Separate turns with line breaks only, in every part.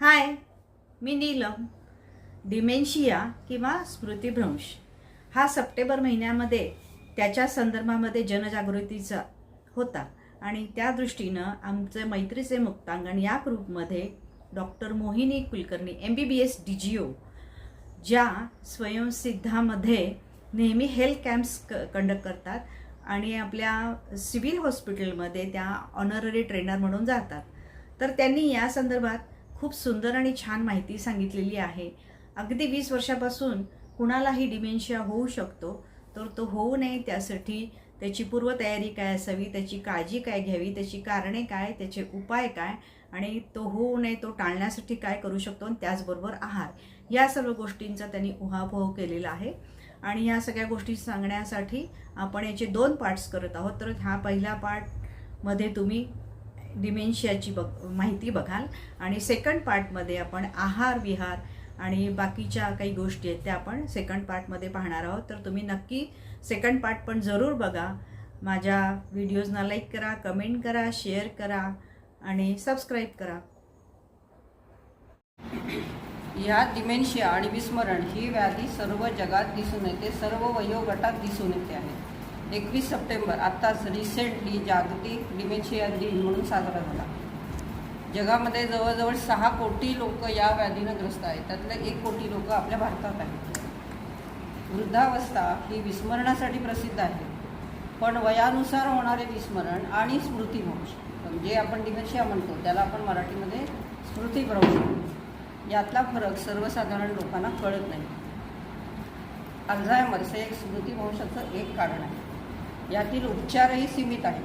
हाय मी Neelam. Dementia किंवा स्मृतिभ्रंश. हा September महिन्यामध्ये त्याच्या संदर्भामध्ये जनजागृतीचा होता आणि त्या दृष्टीनं आमचे मैत्रीचे मुक्तांगण या ग्रुपमध्ये doctor Mohini Kulkarni M B B S D G O ज्या स्वयंसिद्धामध्ये नेहमी हेल्थ कॅम्प्स क कंडक्ट करतात आणि आपल्या सिव्हिल हॉस्पिटलमध्ये त्या ऑनररी ट्रेनर म्हणून जातात. तर त्यांनी या संदर्भात खूप सुंदर आणि छान माहिती सांगितलेली आहे. अगदी वीस वर्षापासून कुणालाही डिमेन्शिया होऊ शकतो तर तो होऊ नये त्यासाठी त्याची पूर्वतयारी काय असावी त्याची काळजी काय घ्यावी त्याची कारणे काय त्याचे उपाय काय आणि तो होऊ नये तो टाळण्यासाठी काय करू शकतो आणि त्याचबरोबर आहार. या सर्व गोष्टींचा त्यांनी उहापोह केलेला आहे. आणि ह्या सगळ्या गोष्टी सांगण्यासाठी आपण याचे दोन पार्ट्स करत आहोत. तर ह्या पहिल्या पार्टमध्ये तुम्ही डिमेन्शियाची बघ माहिती बघाल. आणि सेकंड पार्टमध्ये आपण आहार विहार आणि बाकीच्या काही गोष्टी आहेत त्या आपण सेकंड पार्टमध्ये पाहणार आहोत. तर तुम्ही नक्की सेकंड पार्ट पण जरूर बघा. माझ्या व्हिडिओजना लाईक करा कमेंट करा शेअर करा आणि सबस्क्राईब करा.
या डिमेन्शिया आणि विस्मरण ही व्याधी सर्व जगात दिसून येते सर्व वयोगटात दिसून येते आहे. एकवीस सप्टेंबर आत्ताच रिसेंटली जागतिक डिमेन्शिया दिन म्हणून साजरा झाला. जगामध्ये जवळजवळ सहा कोटी लोक या व्याधीनं ग्रस्त आहेत. त्यातले एक कोटी लोक आपल्या भारतात आहेत. वृद्धावस्था ही विस्मरणासाठी प्रसिद्ध आहे. पण वयानुसार होणारे विस्मरण आणि स्मृतिभ्रंश जे म्हणजे आपण डिमेन्शिया म्हणतो त्याला आपण मराठीमध्ये स्मृतिभ्रंश म्हणतो. यातला फरक सर्वसाधारण लोकांना कळत नाही. अल्झायमर्स हे एक स्मृतिभ्रंशाचं एक कारण आहे. यातील उपचारही सीमित आहेत.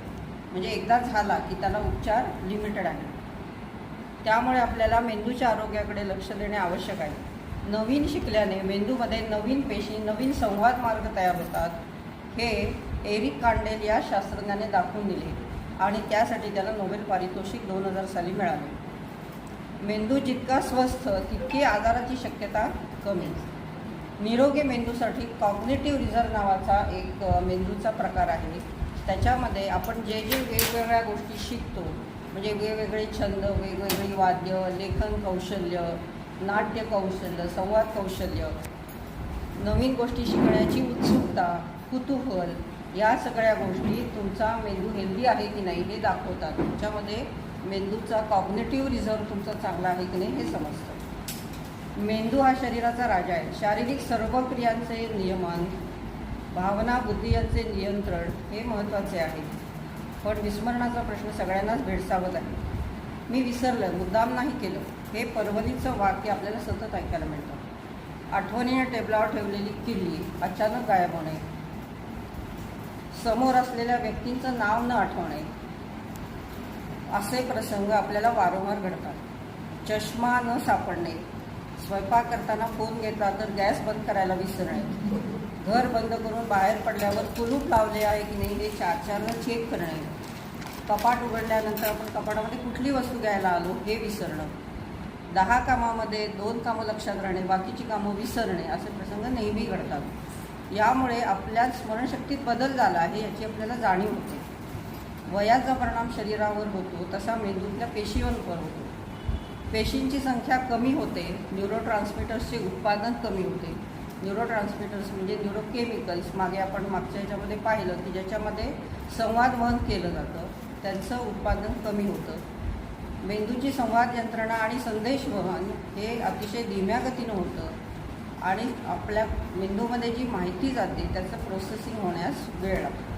म्हणजे एकदा झाला की त्याला उपचार लिमिटेड आहे त्यामुळे आपल्याला मेंदूच्या आरोग्याकडे लक्ष देणे आवश्यक आहे. नवीन शिकल्याने मेंदूमध्ये नवीन पेशी नवीन संवाद मार्ग तयार होतात. हे एरिक कांडेल या शास्त्रज्ञाने दाखवून दिले. आणि त्यासाठी त्याला नोबेल पारितोषिक दोन हजार साली मिळाले. मेंदू जितका स्वस्थ तितकी आजाराची शक्यता कमी. निरोगी मेंदूसाठी कॉग्नेटिव्ह रिझर्व नावाचा एक मेंदूचा प्रकार आहे. त्याच्यामध्ये आपण जे जे वेगवेगळ्या गोष्टी शिकतो म्हणजे वेगवेगळे छंद वेगवेगळी वाद्य लेखन कौशल्य नाट्य कौशल्य संवाद कौशल्य नवीन गोष्टी शिकण्याची उत्सुकता कुतूहल या सगळ्या गोष्टी तुमचा मेंदू हेल्दी आहे की नाही हे दाखवतात. तुमच्यामध्ये मेंदूचा कॉग्नेटिव्ह रिझर्व तुमचा चांगला आहे की नाही हे समजतं. मेंदू हा शरीराचा राजा आहे. शारीरिक सर्व क्रियांचे नियमन भावना बुद्धी यांचे नियंत्रण हे महत्त्वाचे आहे. पण विस्मरणाचा प्रश्न सगळ्यांनाच भेडसावत आहे. मी विसरलं मुद्दाम नाही केलं. हे परवलीचं वाक्य आपल्याला सतत ऐकायला मिळतं. आठवणीने टेबलावर ठेवलेली किल्ली अचानक गायब होणे. समोर असलेल्या व्यक्तींचं नाव न आठवणे. असे प्रसंग आपल्याला वारंवार घडतात. चष्मा न सापडणे. स्वयंपाक करताना फोन घेतला तर गॅस बंद करायला विसरणे घर बंद करून बाहेर पडल्यावर कुलूप लावले आहे की नाही हे चार चारनं चेक करणे कपाट उघडल्यानंतर आपण कपाटामध्ये कुठली वस्तू घ्यायला आलो हे विसरणं. दहा कामामध्ये दोन कामं लक्षात राहणे बाकीची कामं विसरणे असे प्रसंग नेहमी घडतात. यामुळे आपल्या स्मरणशक्तीत बदल झाला आहे याची आपल्याला जाणीव होते. वयाचा परिणाम शरीरावर होतो तसा मेंदूतल्या पेशीवर होतो. पेशींची संख्या कमी होते न्यूरोट्रान्समीटर्सचे उत्पादन कमी होते. न्यूरोट्रान्समीटर्स म्हणजे न्यूरोकेमिकल्स मागे आपण मागच्या ह्याच्यामध्ये पाहिलं की ज्याच्यामध्ये संवाद वहन केलं जातं त्यांचं उत्पादन कमी होतं. मेंदूची संवाद यंत्रणा आणि संदेश वहन हे अतिशय धीम्या गतीनं होतं आणि आपल्या मेंदूमध्ये जी माहिती जाते त्याचं प्रोसेसिंग होण्यास वेळ लागतो.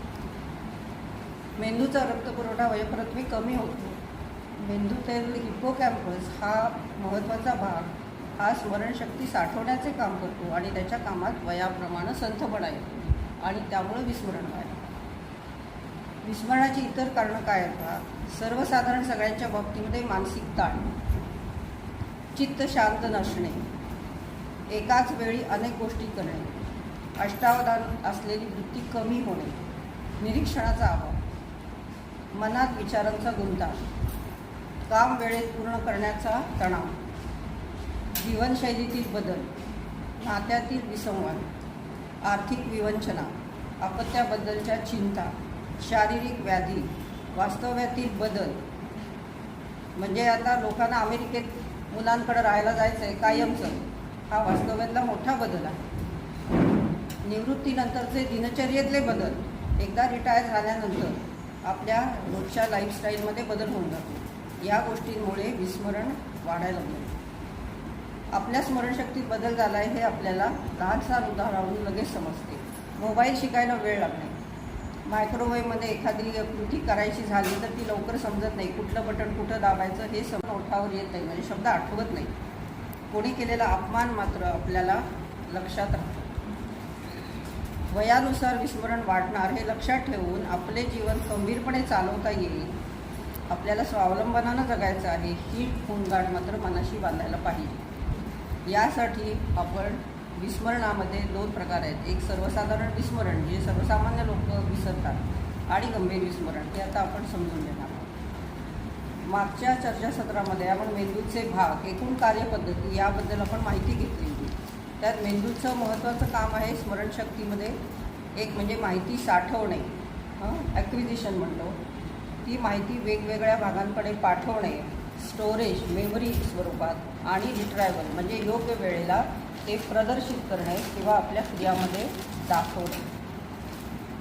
मेंदूचा रक्तपुरवठा वयप्रथमी कमी होतो. मेंदूतील हिपोकॅम्पस हा महत्त्वाचा भाग. हा स्मरणशक्ती साठवण्याचे काम करतो आणि त्याच्या कामात वयाप्रमाणे संथपणा येतो आणि त्यामुळे विस्मरण व्हायला विस्मरणाची इतर कारणं काय आहेत? सर्वसाधारण सगळ्यांच्या बाबतीमध्ये मानसिक ताण चित्त शांत नसणे एकाच वेळी अनेक गोष्टी करणे अष्टावधान असलेली वृत्ती कमी होणे निरीक्षणाचा अभाव मनात विचारांचा गुंता काम वेळेत पूर्ण करण्याचा तणाव. जीवनशैलीतील बदल नात्यातील विसंवाद आर्थिक विवंचना अपत्याबद्दलच्या चिंता शारीरिक व्याधी वास्तव्यातील बदल. म्हणजे आता लोकांना अमेरिकेत मुलांकडे राहायला जायचं आहे कायमचं. हा वास्तव्यातला मोठा बदल आहे. निवृत्तीनंतरचे दिनचर्येतले बदल एकदा रिटायर झाल्यानंतर आपल्या रोजच्या लाईफस्टाईलमध्ये बदल होऊन जातो. या गोष्टींमुळे विस्मरण वाढायला लागलं. आपल्या स्मरणशक्तीत बदल झाला आहे हे आपल्याला लहानसहान उदाहरणावरून लगेच समजते. मोबाईल शिकायला वेळ लागणे मायक्रोवेव्हमध्ये एखादी कृती करायची झाली तर ती लवकर समजत नाही. कुठलं बटन कुठं दाबायचं हे सम ओठावर येत नाही. म्हणजे शब्द आठवत नाही. कोणी केलेला अपमान मात्र आपल्याला लक्षात राहतो. वयानुसार विस्मरण वाढणार हे लक्षात ठेवून आपले जीवन गंभीरपणे चालवता येईल. आपल्याला स्वावलंबनानं जगायचं आहे ही खूणगाठ मात्र मनाशी बांधायला पाहिजे. यासाठी आपण विस्मरणामध्ये दोन प्रकार आहेत. एक सर्वसाधारण विस्मरण जे सर्वसामान्य लोक विसरतात आणि गंभीर विस्मरण. हे आता आपण समजून घेणार आहोत. मागच्या चर्चासत्रामध्ये आपण मेंदूचे भाग एकूण कार्यपद्धती याबद्दल आपण माहिती घेतली होती त्यात मेंदूचं महत्त्वाचं काम आहे स्मरणशक्तीमध्ये एक म्हणजे माहिती साठवणे. ॲक्विजिशन म्हणतो. ती माहिती वेगवेगळ्या भागांकडे पाठवणे स्टोरेज मेमरी स्वरूपात आणि रिट्रायवल म्हणजे योग्य वेळेला ते प्रदर्शित करणे किंवा आपल्या क्रियामध्ये दाखवणे.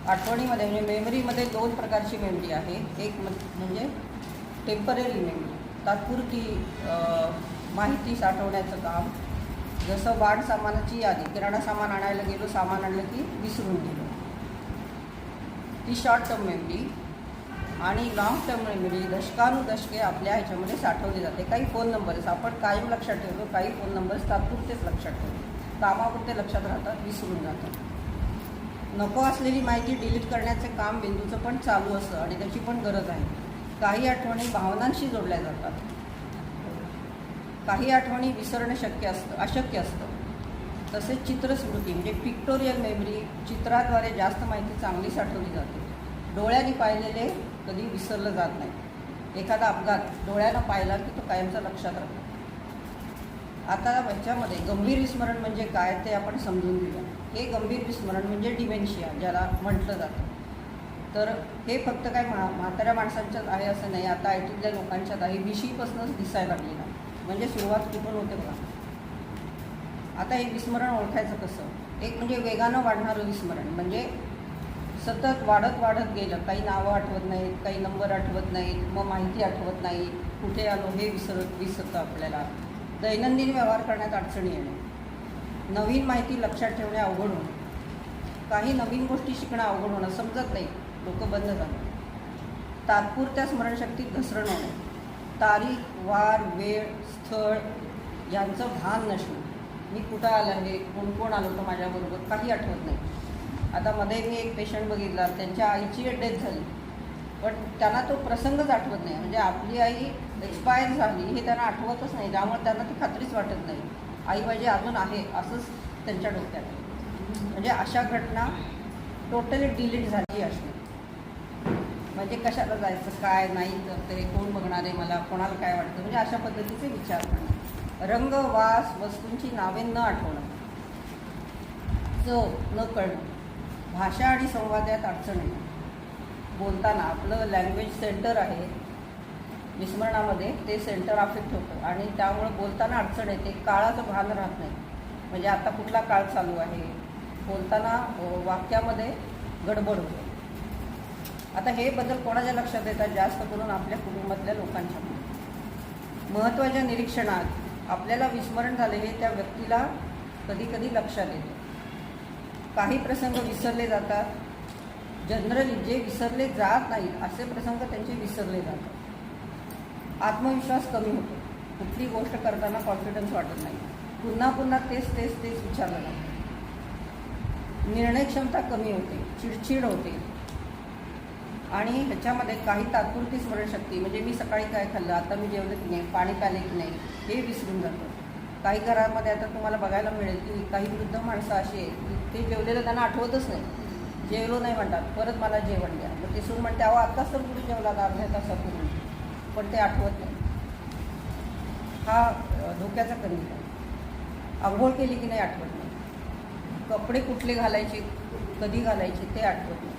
आठवणीमध्ये म्हणजे मेमरीमध्ये दोन प्रकारची मेमरी आहे. एक म्हणजे टेंपररी मेमरी तात्पुरती माहिती साठवण्याचं काम. जसं वाढ सामानाची यादी किराणा सामान आणायला गेलो सामान आणलं की विसरून गेलो. ती शॉर्ट टर्म मेमरी आणि लॉंग टर्म म्हणजे दशकानुदशके आपल्या ह्याच्यामध्ये साठवली जाते. काही फोन नंबर्स आपण कायम लक्षात ठेवतो काही फोन नंबर्स तात्पुरतेच लक्षात ठेवतो. कामापुरते लक्षात राहतात विसरून जातात. नको असलेली माहिती डिलीट करण्याचे काम बिंदूचं पण चालू असतं आणि त्याची पण गरज आहे. काही आठवणी भावनांशी जोडल्या जातात. काही आठवणी विसरणं शक्य असतं अशक्य असतं. तसेच चित्रस्मृती म्हणजे पिक्टोरियल मेमरी चित्राद्वारे जास्त माहिती चांगली साठवली जाते. डोळ्यांनी पाहिलेले कधी विसरलं जात नाही. एखादा अपघात डोळ्यानं पाहिला की तो कायमचा लक्षात राहतो. आता ह्याच्यामध्ये गंभीर विस्मरण म्हणजे काय ते आपण समजून घेऊया. हे गंभीर विस्मरण म्हणजे डिमेन्शिया ज्याला म्हटलं जातं. तर हे फक्त काय म्हा म्हाताऱ्या माणसांच्याच आहे असं नाही. आता आयतीतल्या लोकांच्यात आहे. विशीपासूनच दिसायला लागलेलं ना म्हणजे सुरुवात कुठून होते बघा. आता हे विस्मरण ओळखायचं कसं? एक म्हणजे वेगानं वाढणारं विस्मरण. म्हणजे सतत वाढत वाढत गेलं. काही नावं आठवत नाहीत काही नंबर आठवत नाहीत मग माहिती आठवत नाही. कुठे आलो हे विसरत विसरतं आपल्याला. दैनंदिन व्यवहार करण्यात अडचणी येणे. नवीन माहिती लक्षात ठेवणे अवघड होणं. काही नवीन गोष्टी शिकणं अवघड होणं. समजत नाही. लोक बंद झालं तात्पुरत्या स्मरणशक्तीत घसरण होणे. तारीख वार वेळ स्थळ यांचं भान नसणं. मी कुठं आलं आहे? कोण कोण आलं होतं माझ्याबरोबर? काही आठवत नाही. आता मध्ये मी एक पेशंट बघितला त्यांच्या आईची डेथ झाली. पण त्यांना तो प्रसंगच आठवत नाही. म्हणजे आपली आई एक्सपायर झाली हे त्यांना आठवतच नाही. त्यामुळे त्यांना ती खात्रीच वाटत नाही. आई माझी अजून आहे असंच त्यांच्या डोक्यात. म्हणजे अशा घटना टोटली डिलीट झाली असणे म्हणजे कशाला जायचं? काय नाही तर ते कोण बघणार आहे मला? कोणाला काय वाटतं? म्हणजे अशा पद्धतीचे विचार करणं. रंग वास वस्तूंची नावे न आठवणं. चव न कळणं. भाषा आणि संवादात अडचण येणं बोलताना आपलं लँग्वेज सेंटर आहे. विस्मरणामध्ये ते सेंटर अफेक्ट होतं आणि त्यामुळं बोलताना अडचण येते. काळाचं भान राहत नाही. म्हणजे आता कुठला काळ चालू आहे? बोलताना वाक्यामध्ये गडबड होते. आता हे बदल कोणाच्या लक्षात येतात? जास्त करून आपल्या कुटुंबातल्या लोकांच्या. महत्त्वाच्या निरीक्षणात आपल्याला विस्मरण झाले हे त्या व्यक्तीला कधी कधी लक्षात येतं. काही प्रसंग विसरले जातात. जनरली जे विसरले जात नाहीत असे प्रसंग त्यांचे विसरले जातात. आत्मविश्वास कमी होतो. कुठली गोष्ट करताना कॉन्फिडन्स वाटत नाही. पुन्हा पुन्हा तेच तेच तेच विचारलं जातं. निर्णय क्षमता कमी होते चिडचिड होते. आणि ह्याच्यामध्ये काही तात्पुरती स्मरणशक्ती म्हणजे मी सकाळी काय खाल्लं आता मी जेवलं की नाही पाणी प्याले की नाही हे विसरून जातं. काही घरामध्ये आता तुम्हाला बघायला मिळेल की काही वृद्ध माणसं अशी आहेत की ते जेवलेलं त्यांना आठवतच नाही. जेवलो नाही म्हणतात. परत मला जेवण द्या. मग ते सून म्हणते अहो आत्ताच तर तुम्ही जेवला अर्ध्या तासापूर्वी पण ते आठवत नाही. हा धोक्याचा कमी आहे. आंघोळ केली की नाही आठवत नाही. कपडे कुठले घालायचे कधी घालायचे ते आठवत नाही.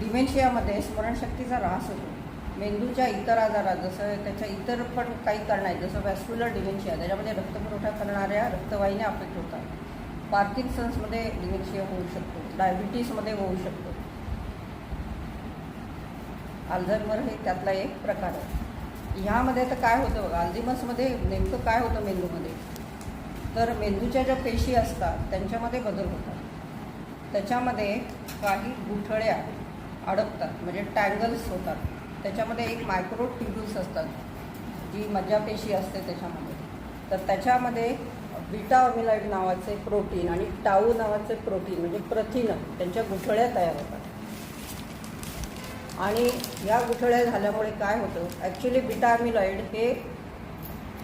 डिमेन्शियामध्ये स्मरणशक्तीचा ऱ्हास होतो. मेंदूच्या इतर आजारात जसं त्याच्या इतर पण काही कारण आहेत जसं वॅस्क्युलर डिमेन्शिया त्याच्यामध्ये रक्तपुरवठा करणाऱ्या रक्तवाहिन्या अफेक्ट होतात. पार्किन्सन्समध्ये डिमेन्शिया होऊ शकतो. डायबिटीसमध्ये होऊ शकतो. अल्झायमर हे त्यातला एक प्रकार आहे. ह्यामध्ये तर काय होतं बघा अल्झिमसमध्ये नेमकं काय होतं मेंदूमध्ये? तर मेंदूच्या ज्या पेशी असतात त्यांच्यामध्ये बदल होतात. त्याच्यामध्ये काही गुठळ्या अडकतात म्हणजे टँगल्स होतात. त्याच्यामध्ये एक मायक्रो ट्युब्यूल्स असतात जी मज्जापेशी असते त्याच्यामध्ये. तर त्याच्यामध्ये बीटा ऑमिलाइड नावाचे प्रोटीन आणि टाऊ नावाचे प्रोटीन म्हणजे प्रथिनं त्यांच्या गुठळ्या तयार होतात. आणि या गुठळ्या झाल्यामुळे काय होतं ॲक्च्युली बीटा अमिलॉइड हे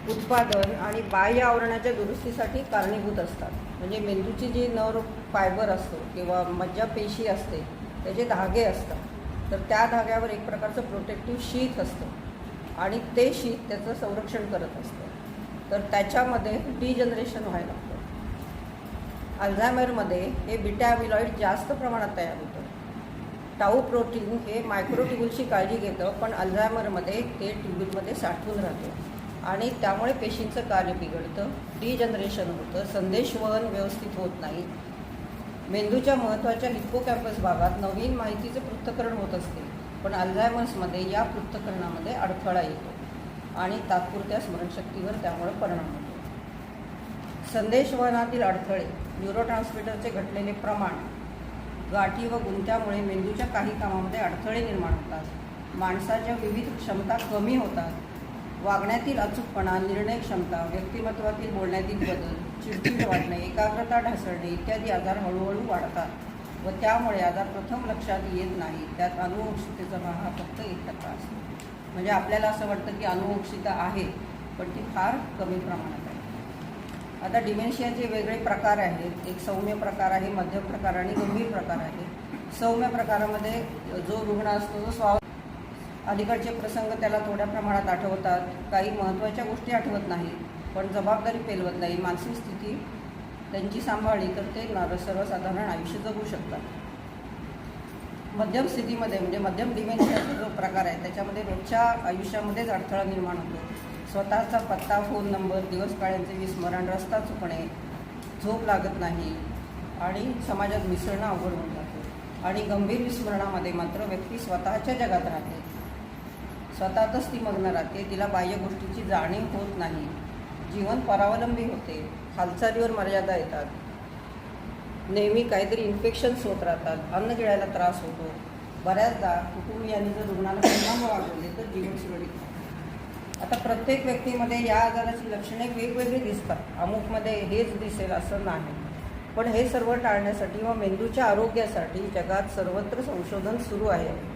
उत्पादन आणि बाह्य आवरणाच्या दुरुस्तीसाठी कारणीभूत असतात. म्हणजे मेंदूची जी नर फायबर असतो किंवा मज्जापेशी असते त्याचे धागे असतात. तर त्या धाग्यावर एक प्रकारचं प्रोटेक्टिव्ह शीत असतं. आणि ते शीत त्याचं संरक्षण करत असतं. तर त्याच्यामध्ये डिजनरेशन व्हायला लागतं. अल्झायमरमध्ये हे बिटा जास्त प्रमाणात तयार होतं. टाऊ प्रोटीन हे मायक्रोट्युबुलची काळजी घेतं पण अल्झायमरमध्ये ते ट्युब्युलमध्ये साठवून राहतं. आणि त्यामुळे पेशींचं कार्य बिघडतं डिजनरेशन होतं संदेशवहन व्यवस्थित होत नाही. मेंदूच्या महत्त्वाच्या हिप्पोकॅम्पस भागात नवीन माहितीचं पृथ्थकरण होत असते पण अल्झायमर्समध्ये या पृथ्थकरणामध्ये अडथळा येतो आणि तात्पुरत्या स्मरणशक्तीवर त्यामुळे परिणाम होतो. संदेशवहनातील अडथळे न्यूरोट्रान्समीटरचे घटलेले प्रमाण गाठी व गुंत्यामुळे मेंदूच्या काही कामामध्ये अडथळे निर्माण होतात माणसाच्या विविध क्षमता कमी होतात वागण्यातील अचूकपणा निर्णय क्षमता व्यक्तिमत्वातील बोलण्यातील बदल चिडचिड वाढणे एकाग्रता ढासळणे इत्यादी आजार हळूहळू वाढतात व त्यामुळे आजार प्रथम लक्षात येत नाही. त्यात अनुवंशिकतेचा भाग हा फक्त एक टक्का असतो. म्हणजे आपल्याला असं वाटतं की अनुवंशिकता आहे पण ती फार कमी प्रमाणात आहे. आता डिमेन्शियाचे वेगळे प्रकार आहेत. एक सौम्य प्रकार आहे मध्यम प्रकार आणि गंभीर प्रकार आहे. सौम्य प्रकारामध्ये जो रुग्ण असतो तो स्वा अलीकडचे प्रसंग त्याला थोड्या प्रमाणात आठवतात. काही महत्त्वाच्या गोष्टी आठवत नाहीत. पण जबाबदारी पेलवत नाही. मानसिक स्थिती त्यांची सांभाळली तर ते सर्वसाधारण आयुष्य जगू शकतात. मध्यम स्थितीमध्ये म्हणजे मध्यम डिमेन्शियाचा जो प्रकार आहे त्याच्यामध्ये रोजच्या आयुष्यामध्येच अडथळा निर्माण होतो. स्वतःचा पत्ता फोन नंबर दिवस काळ्यांचे विस्मरण रस्ता चुकणे झोप लागत नाही आणि समाजात मिसळणं अवघड होऊन जाते. आणि गंभीर विस्मरणामध्ये मात्र व्यक्ती स्वतःच्या जगात राहते. स्वतःतच ती मग्न राहते. तिला बाह्य गोष्टीची जाणीव होत नाही. जीवन परावलंबी होते. हालचालीवर मर्यादा येतात. नेहमी काहीतरी इन्फेक्शन्स होत राहतात. अन्न गिळायला त्रास होतो. बऱ्याचदा कुटुंबियांनी जर रुग्णाला परिणाम वाढवले तर जीवन सुरळीत आता प्रत्येक व्यक्तीमध्ये या आजाराची लक्षणे वेगवेगळी दिसतात. अमुकमध्ये हेच दिसेल असं नाही. पण हे सर्व टाळण्यासाठी व मेंदूच्या आरोग्यासाठी जगात सर्वत्र संशोधन सुरू आहे.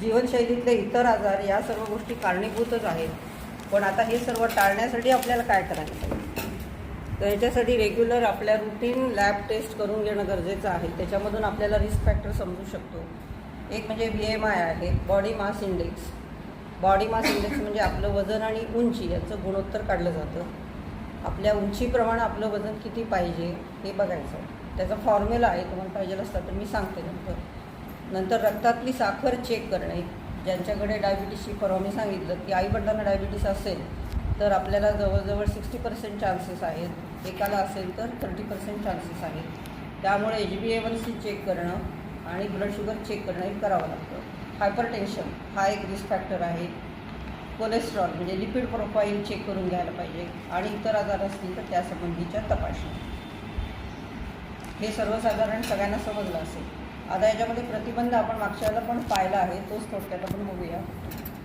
जीवनशैलीतले इतर आजार या सर्व गोष्टी कारणीभूतच आहेत. पण आता हे सर्व टाळण्यासाठी आपल्याला काय करायचं? पाहिजे तर ह्याच्यासाठी रेग्युलर आपल्या रुटीन लॅब टेस्ट करून घेणं गरजेचं आहे. त्याच्यामधून आपल्याला रिस्क फॅक्टर समजू शकतो. एक म्हणजे बी एम आय आहे body mass index body mass index म्हणजे आपलं वजन आणि उंची याचं गुणोत्तर काढलं जातं. आपल्या उंचीप्रमाणे आपलं वजन किती पाहिजे हे बघायचं. त्याचा फॉर्म्युला आहे तुम्हाला पाहिजे असतं तर मी सांगते नंतर. नंतर रक्तातली साखर चेक करणे. ज्यांच्याकडे डायबिटीसची परवा मी सांगितलं की आईवडिलांना डायबिटीस असेल तर आपल्याला जवळजवळ सिक्स्टी पर्सेंट चान्सेस आहेत. एकाला असेल तर थर्टी पर्सेंट चान्सेस आहेत. त्यामुळे H B A one C check करणं आणि ब्लड शुगर चेक करणं हे करावं लागतं. हायपर टेन्शन हा एक रिस्क फॅक्टर आहे. कोलेस्ट्रॉल म्हणजे लिपिड प्रोफाईल चेक करून घ्यायला पाहिजे आणि इतर आजार असतील तर त्यासंबंधीच्या तपासणी. हे सर्वसाधारण सगळ्यांना समजलं असेल. आता याच्यामध्ये प्रतिबंध आपण मागच्याला पण पाहिला आहे तोच थोडक्यात आपण बघूया.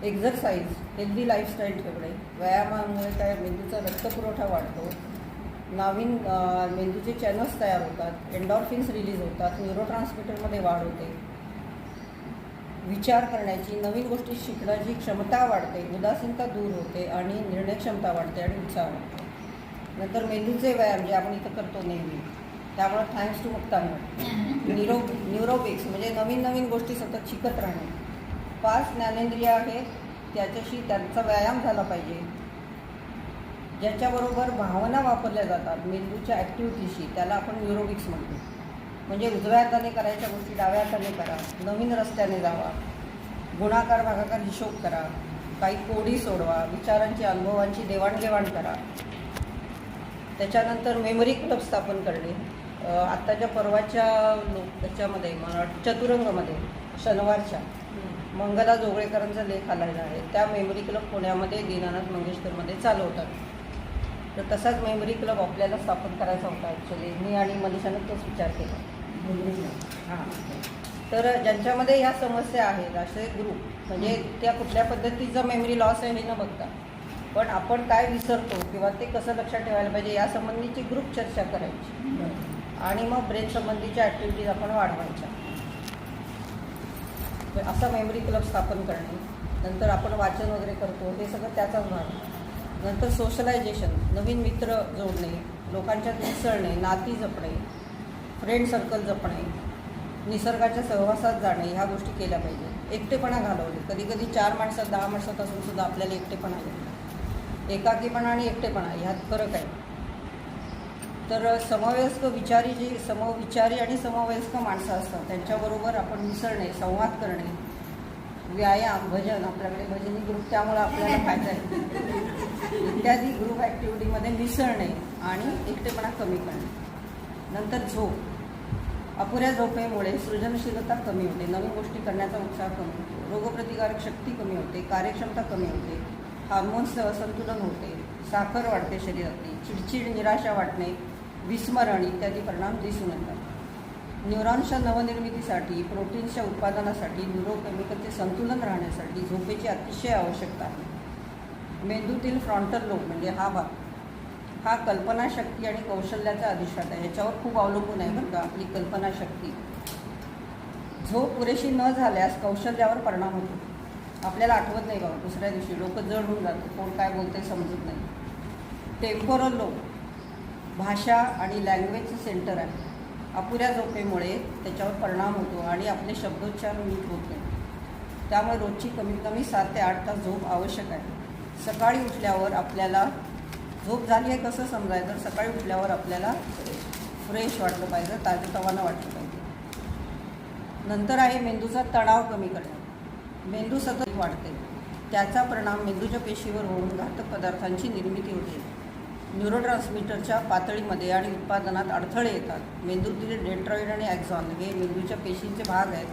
एक्झरसाईज हेल्दी लाईफस्टाईल ठेवणे. व्यायामामुळे काय मेंदूचा रक्तपुरवठा वाढतो. नवीन मेंदूचे चॅनल्स तयार होतात. एन्डॉर्फिन्स रिलीज होतात. न्यूरोट्रान्समीटरमध्ये वाढ होते. विचार करण्याची नवीन गोष्टी शिकण्याची क्षमता वाढते. उदासीनता दूर होते आणि निर्णय क्षमता वाढते आणि उत्साह वाढतो. नंतर मेंदूचे व्यायाम जे आपण इथं करतो नेहमी. त्यामुळे thanks to Muktangan neuro neurobics म्हणजे नवीन नवीन गोष्टी सतत शिकत राहणे. पाच ज्ञानेंद्रिय आहेत त्याच्याशी त्यांचा व्यायाम झाला पाहिजे. ज्याच्याबरोबर भावना वापरल्या जातात मेंदूच्या ॲक्टिव्हिटीशी त्याला आपण न्यूरोबिक्स म्हणतो. म्हणजे उजव्या हाताने करायच्या गोष्टी डाव्या हाताने करा नवीन रस्त्याने जावा. गुणाकार भागाकार हिशोब करा. काही कोडी सोडवा विचारांची अनुभवांची देवाणघेवाण करा. त्याच्यानंतर मेमरी क्लब स्थापन करणे. आत्ताच्या परवाच्या लोक त्याच्यामध्ये मला चतुरंगमध्ये शनिवारच्या मंगला जोगळेकरांचा लेख आलेला आहे. त्या मेमरी क्लब पुण्यामध्ये दीनानाथ मंगेशकरमध्ये चालवतात तर तसाच मेमरी क्लब आपल्याला स्थापन करायचा होता ॲक्च्युली मी आणि मनीषानं तोच विचार केला. हां. तर ज्यांच्यामध्ये ह्या समस्या आहेत असे ग्रुप म्हणजे त्या कुठल्या पद्धतीचा मेमरी लॉस आहे हे न बघता पण आपण काय विसरतो किंवा ते कसं लक्षात ठेवायला पाहिजे यासंबंधीची ग्रुप चर्चा करायची. आणि मग ब्रेन संबंधीच्या ॲक्टिव्हिटीज आपण वाढवायच्या. असा मेमरी क्लब स्थापन करणे नंतर आपण वाचन वगैरे करतो हे सगळं त्याचाच भाग नंतर सोशलायझेशन नवीन मित्र जोडणे लोकांच्यात मिसळणे नाती जपणे फ्रेंड सर्कल जपणे निसर्गाच्या सहवासात जाणे ह्या गोष्टी केल्या पाहिजे. एकटेपणा घालवणे. कधी कधी चार माणसात दहा माणसात असून सुद्धा आपल्याला एकटेपणा येतो एकाकीपणा आणि एकटेपणा ह्यात फरक आहे. तर समवयस्क विचारी जी समविचारी आणि समवयस्क माणसं असतात त्यांच्याबरोबर आपण मिसळणे संवाद करणे व्यायाम भजन आपल्याकडे भजनी ग्रुप त्यामुळे आपल्याला फायदा आहे. इत्यादी ग्रुप ॲक्टिव्हिटीमध्ये मिसळणे आणि एकटेपणा कमी करणे. नंतर झोप. अपुऱ्या झोपेमुळे सृजनशीलता कमी होते नवीन गोष्टी करण्याचा उत्साह कमी होतो रोगप्रतिकारक शक्ती कमी होते कार्यक्षमता कमी होते हार्मोन्सचं असंतुलन होते साखर वाढते शरीरातली चिडचिड निराशा वाटणे विस्मरण इत्यादी परिणाम दिसून येतात. न्यूरॉन्सच्या नवनिर्मितीसाठी प्रोटीन्सच्या उत्पादनासाठी न्यूरोकेमिकलचे संतुलन राहण्यासाठी झोपेची अतिशय आवश्यकता आहे. मेंदूतील फ्रॉन्टल लोब म्हणजे हा भाग हा कल्पनाशक्ती आणि कौशल्याचा अधिष्ठात आहे. याच्यावर खूप अवलंबून आहे बरं का आपली कल्पनाशक्ती. झोप पुरेशी न झाल्यास कौशल्यावर परिणाम होतो. आपल्याला आठवत नाही बाबा दुसऱ्या दिवशी लोक जड होऊन जातं कोण काय बोलते समजत नाही. टेम्पोरल लोक भाषा आणि लँग्वेजचं सेंटर आहे. अपुऱ्या झोपेमुळे त्याच्यावर परिणाम होतो आणि आपले शब्दोच्चार नीट होत नाही. त्यामुळे रोजची कमीत कमी सात ते आठ तास झोप आवश्यक आहे. सकाळी उठल्यावर आपल्याला झोप झाली आहे कसं समजायचं? तर सकाळी उठल्यावर आपल्याला फ्रेश वाटलं पाहिजे ताजंतवानं वाटलं पाहिजे. नंतर आहे मेंदूचा तणाव कमी करणे. मेंदू सतत वाढते. त्याचा परिणाम मेंदूच्या पेशीवर होऊन घातक पदार्थांची निर्मिती होते. न्यूरोट्रान्समीटरच्या पातळीमध्ये आणि उत्पादनात अडथळे येतात. मेंदूतील डेट्रॉइड आणि ॲक्झॉन हे मेंदूच्या पेशींचे भाग आहेत.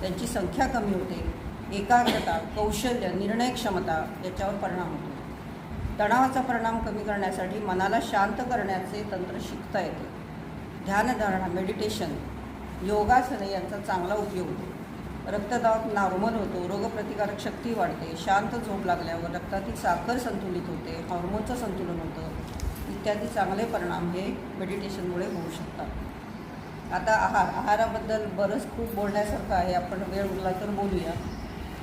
त्यांची संख्या कमी होते. एकाग्रता कौशल्य निर्णय क्षमता याच्यावर परिणाम होतो. तणावाचा परिणाम कमी करण्यासाठी मनाला शांत करण्याचे तंत्र शिकता येते. ध्यानधारणा मेडिटेशन योगासने यांचा चांगला उपयोग होतो. रक्तदाब नॉर्मल होतो रोगप्रतिकारक शक्ती वाढते शांत झोप लागल्यावर रक्तातील साखर संतुलित होते हॉर्मोनचं संतुलन होतं इत्यादी चांगले परिणाम हे मेडिटेशनमुळे होऊ शकतात. आता आहार आहाराबद्दल बरंच खूप बोलण्यासारखं आहे. आपण वेळ उरला तर बोलूया.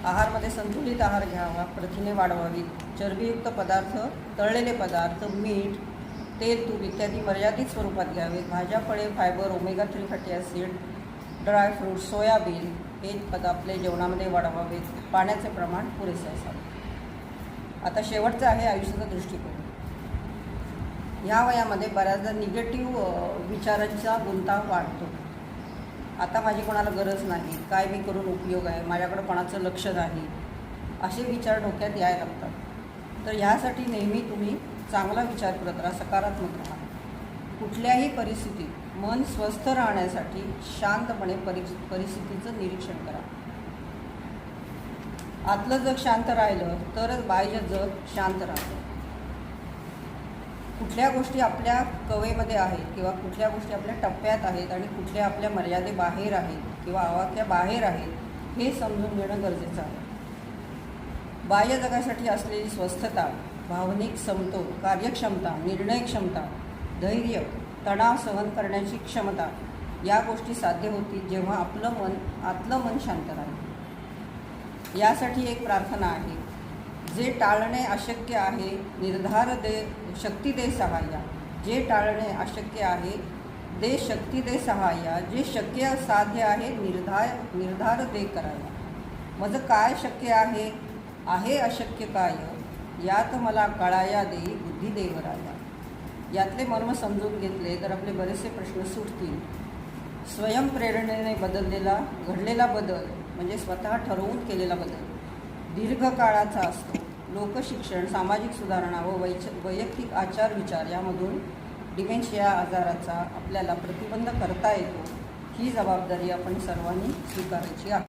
आहारमध्ये संतुलित आहार घ्यावा प्रथिने वाढवावी चरबीयुक्त पदार्थ तळलेले पदार्थ मीठ तेल तूप इत्यादी मर्यादित स्वरूपात घ्यावे. भाज्या फळे fibre omega three fatty acid dry fruit soyabean हे पद आपले जेवणामध्ये वाढवावेत. पाण्याचे प्रमाण पुरेसे असावे. आता शेवटचं आहे आयुष्याचा दृष्टिकोन. ह्या वयामध्ये बऱ्याचदा निगेटिव्ह विचारांचा गुंता वाढतो. आता माझी कोणाला गरज नाही काय मी करून उपयोग आहे माझ्याकडं कोणाचं लक्ष नाही असे विचार डोक्यात यायला लागतात. तर ह्यासाठी नेहमी तुम्ही चांगला विचार करत राहा सकारात्मक राहा. कुठल्याही परिस्थितीत मन स्वस्थ राहण्यासाठी शांतपणे परि परिस्थितीचं निरीक्षण करा. आतलं जग शांत राहिलं तरच बाह्य जग शांत राहतं. कुठल्या गोष्टी आपल्या कवेमध्ये आहेत किंवा कुठल्या गोष्टी आपल्या टप्प्यात आहेत आणि कुठल्या आपल्या मर्यादेबाहेर आहेत किंवा आवाक्या बाहेर आहेत हे समजून घेणं गरजेचं आहे. बाह्य जगासाठी असलेली स्वस्थता भावनिक समतोल कार्यक्षमता निर्णय क्षमता धैर्य तणाव सहन करण्याची क्षमता या गोष्टी साध्य होतील जेव्हा आपलं मन आतलं मन शांत राहील. यासाठी एक प्रार्थना आहे. जे टाळणे अशक्य आहे निर्धार दे शक्ती दे सहाय्या. जे टाळणे अशक्य आहे दे शक्ती दे सहाय्या. जे शक्य साध्य आहे निर्धार निर्धार दे करायला. माझं काय शक्य आहे? आहे अशक्य काय? यात मला कळाया दे बुद्धी देवराया यातले मर्म समजून घेतले तर आपले बरेचसे प्रश्न सुटतील. स्वयंप्रेरणेने बदललेला घडलेला बदल म्हणजे स्वतः ठरवून केलेला बदल दीर्घकाळाचा असतो. लोकशिक्षण सामाजिक सुधारणा व वैच वैयक्तिक आचार विचार यामधून डिमेन्शिया आजाराचा आपल्याला प्रतिबंध करता येतो ही जबाबदारी आपण सर्वांनी स्वीकारायची आहे.